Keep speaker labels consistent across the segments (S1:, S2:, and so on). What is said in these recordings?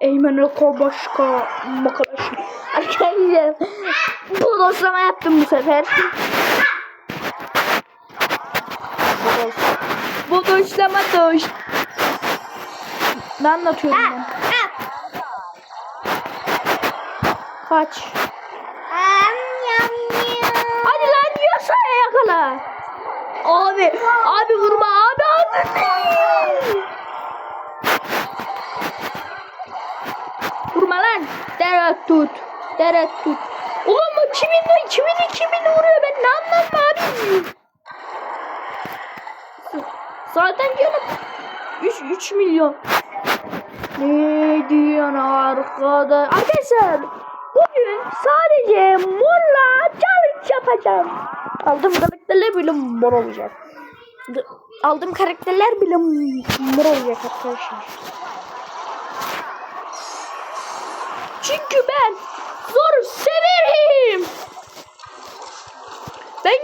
S1: Eymen Kobaşka Makalaş. Arkadaşlar bu dostlama yaptım bu sefer. Bu dostlama doş. Ne anlatıyorum ben? Kaç. Hadi lan yasaya yakala. Abi, abi vurma abi abi. Lan. Deret tut. Deret tut. Ulan bu kimin kimin kimin vuruyor ben ne anladım abi. Zaten canım 3 3 milyon. Ne diyorsun arkadaş? Arkadaşlar bugün sadece morla challenge yapacağım. Aldığım karakterler bile mor olacak. Aldığım karakterler bile mor olacak arkadaşlar. Çünkü ben zor severim. Ben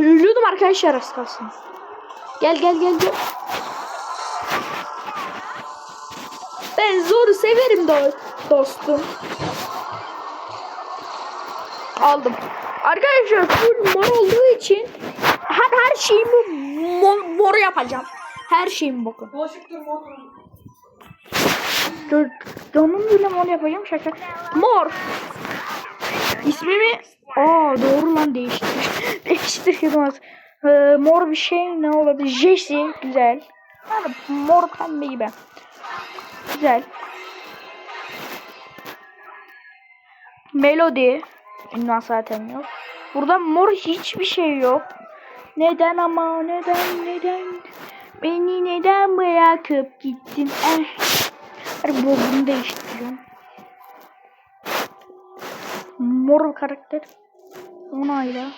S1: ölüyordum arkadaşlar az kalsın. Gel gel gel gel. Ben zoru severim do dostum. Aldım. Arkadaşlar full mor olduğu için her her şeyimi mor, mor yapacağım. Her şeyimi bakın.
S2: Bulaşıktır motor.
S1: Dur, donum bile mor yapacağım şaka. Mor. İsmimi Aa doğru lan değiştir. Değiştir az. Ee, mor bir şey ne olabilir? Jesse güzel. Yani mor pembe gibi. Güzel. Melody. Ünvan zaten yok. Burada mor hiçbir şey yok. Neden ama neden neden beni neden bırakıp gittin eh. Bunu değiştiriyorum. Mor karakter. Onayla.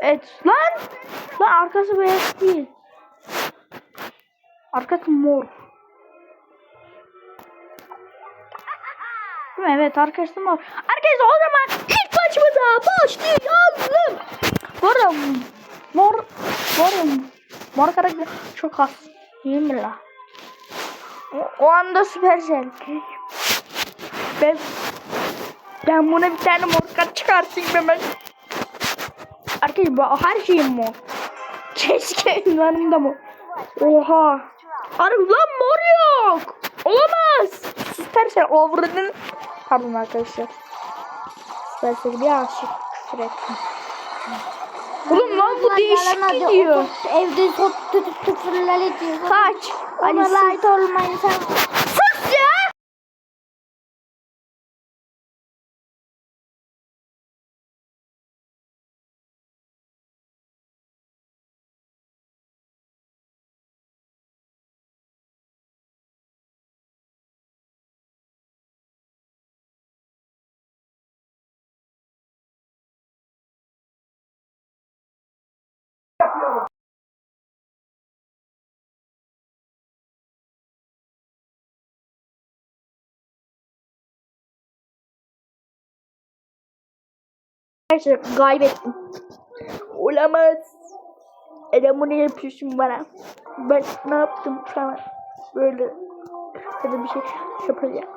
S1: Evet lan. Lan arkası beyaz değil. Arkası mor. Evet arkası mor. Arkadaşlar o zaman ilk başımıza başlayalım. Bu arada mor mor mor karakter çok az. Mi la? O, o anda süpersel. Ben ben buna bir tane mor kart çıkartayım hemen. Arkadaşlar bu her şeyim mor. Keşke benim de mor. Oha. Arı lan mor yok. Olamaz. Süpersel over'ın. Pardon arkadaşlar. Süpersel bir aşık küfür ettim. Oğlum lan bu değişik gidiyor.
S2: Evde top tutup küfürler ediyor.
S1: Kaç. Ali
S2: olmayın sen.
S1: Arkadaşlar kaybettim. Olamaz. Ela ne yapıyorsun bana? Ben ne yaptım sana? Böyle da bir şey yapacağım.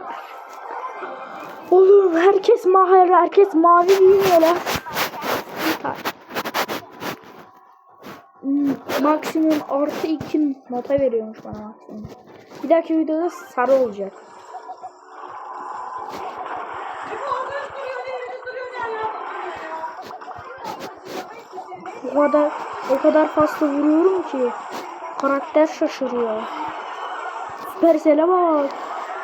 S1: Oğlum herkes mavi, herkes mavi giyiniyor lan. Hmm, Maksimum artı iki nota veriyormuş bana maksimum. Bir dahaki videoda sarı olacak. O kadar o kadar fazla vuruyorum ki karakter şaşırıyor. Süpersel'e bak.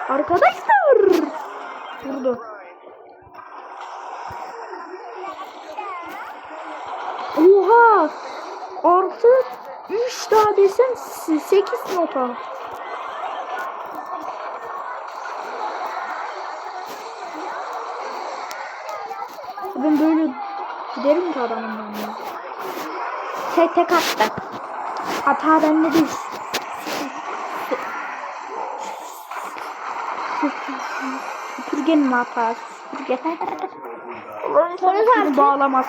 S1: Arkadaşlar. Vurdu. Oha. Artı 3 daha desem 8 nota. Ben böyle giderim ki adamın yanına. Tek tek attı. Hata bende değil. Süpürgenin hatası. Süpürge. Seni
S2: artık.
S1: bağlamaz.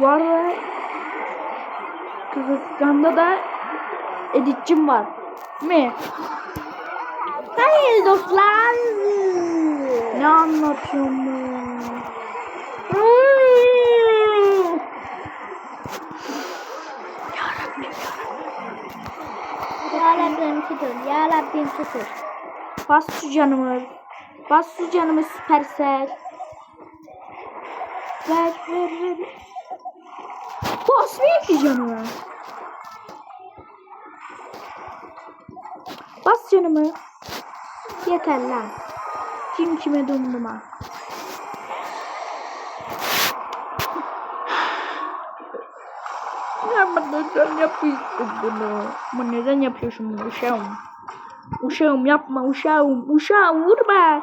S1: Var ya. Yanında da editçim var. Mi?
S2: Hayır dostlar.
S1: Ne anlatıyorsun bu?
S2: Hmm. Ya Tutur. Ya Rabbim tutur.
S1: Bas şu canımı. Bas şu canımı süpersel. Ver ver ver. Basmıyor ki canımı. Bas canımı. Yeter lan. Kim kime dumduma. Ama neden yapıyorsun bunu? Ama neden yapıyorsun bunu uşağım? Uşağım yapma uşağım. Uşağım vurma.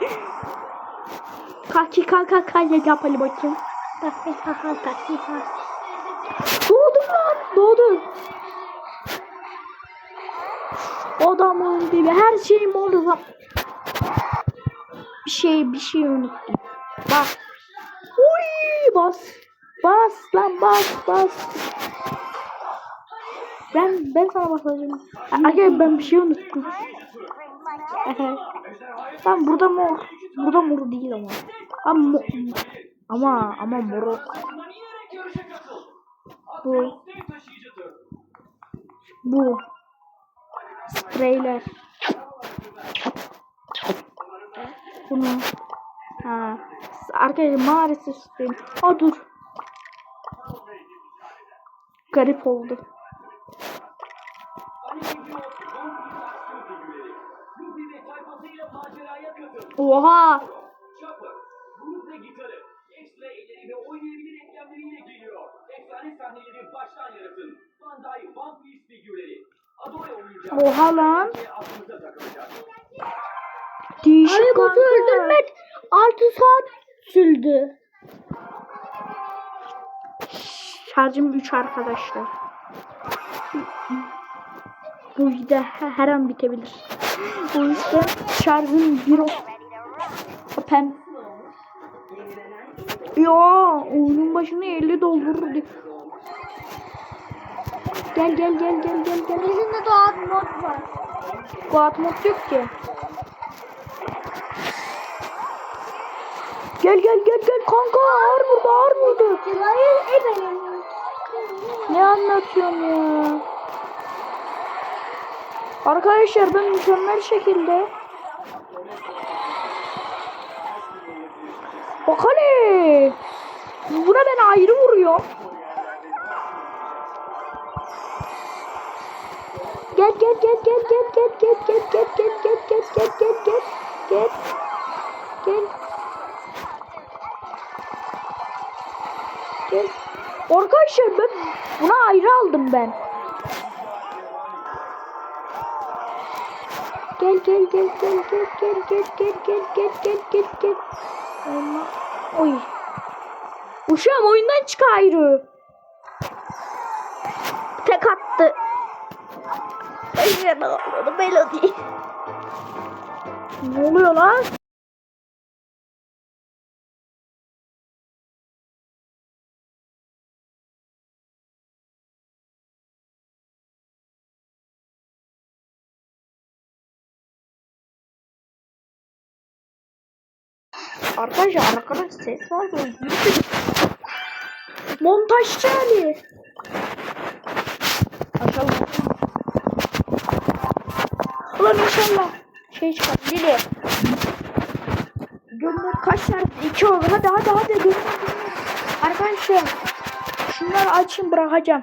S1: Kalk kalk kalk kalk yap hadi bakayım.
S2: Taktik takal taktik takal.
S1: Doğdum lan. Doğdum. Adamın dibi her şeyim oldu lan. Bir şey bir şey unuttum. Bak. Uy bas. Bas lan bas bas. Ben ben sana basacağım. Arkadaşlar ben bir şey unuttum. Tam burada mor. Burada mor değil ama. Ama ama ama mor. Bu. Bu. Spreyler. Bunu. Ha. Arkadaşlar maalesef sprey. Aa dur. Garip oldu. Oha.
S3: Groove ve gitarı, ekstra elleri ve oynayabilir eklemleriyle geliyor. Efsane sahneleri baştan yaratın. Bandai One Piece figürleri. Adore oyuncak.
S1: Oha lan.
S3: Ve aklınıza takılacak.
S1: Değişik kanka.
S2: öldürmek 6 saat sürdü.
S1: Şarjım 3 arkadaşlar. Bu video he- her an bitebilir. O yüzden şarjım 1 Pem. Ya oyunun başını 50 doldurur. diye. Gel gel gel gel gel gel.
S2: Bizimde doğal mod var.
S1: Guat mod yok ki. Gel gel gel gel kanka ağır burada ağır burada. Ne anlatıyorsun ya? Arkadaşlar ben mükemmel şekilde Bak hele. Buna ben ayrı vuruyorum. Gel gel gel gel gel gel gel gel gel gel gel gel gel gel gel gel gel gel Arkadaşlar ben buna ayrı aldım ben. Gel gel gel gel gel gel gel gel gel gel gel gel. Ama oy. Uşağım oyundan çık ayrı. Tek attı. Oldu melodi. Ne oluyor lan? Arkadaşlar arkada ses var mı? Montajcı Ali. Açalım. Ulan inşallah şey çıkar. Lili. Gönder kaç tane? İki oldu. Hadi hadi hadi gönder. Arkadaşlar şunları açayım bırakacağım.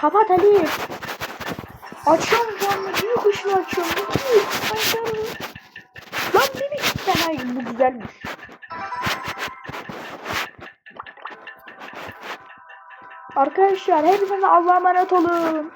S1: Kapat Ali. Açıyorum anda. Büyük kuşunu açıyorum. Büyük. Açıyorum. Lan beni kitlemay. Bu güzelmiş. Arkadaşlar hepinize Allah'a emanet olun.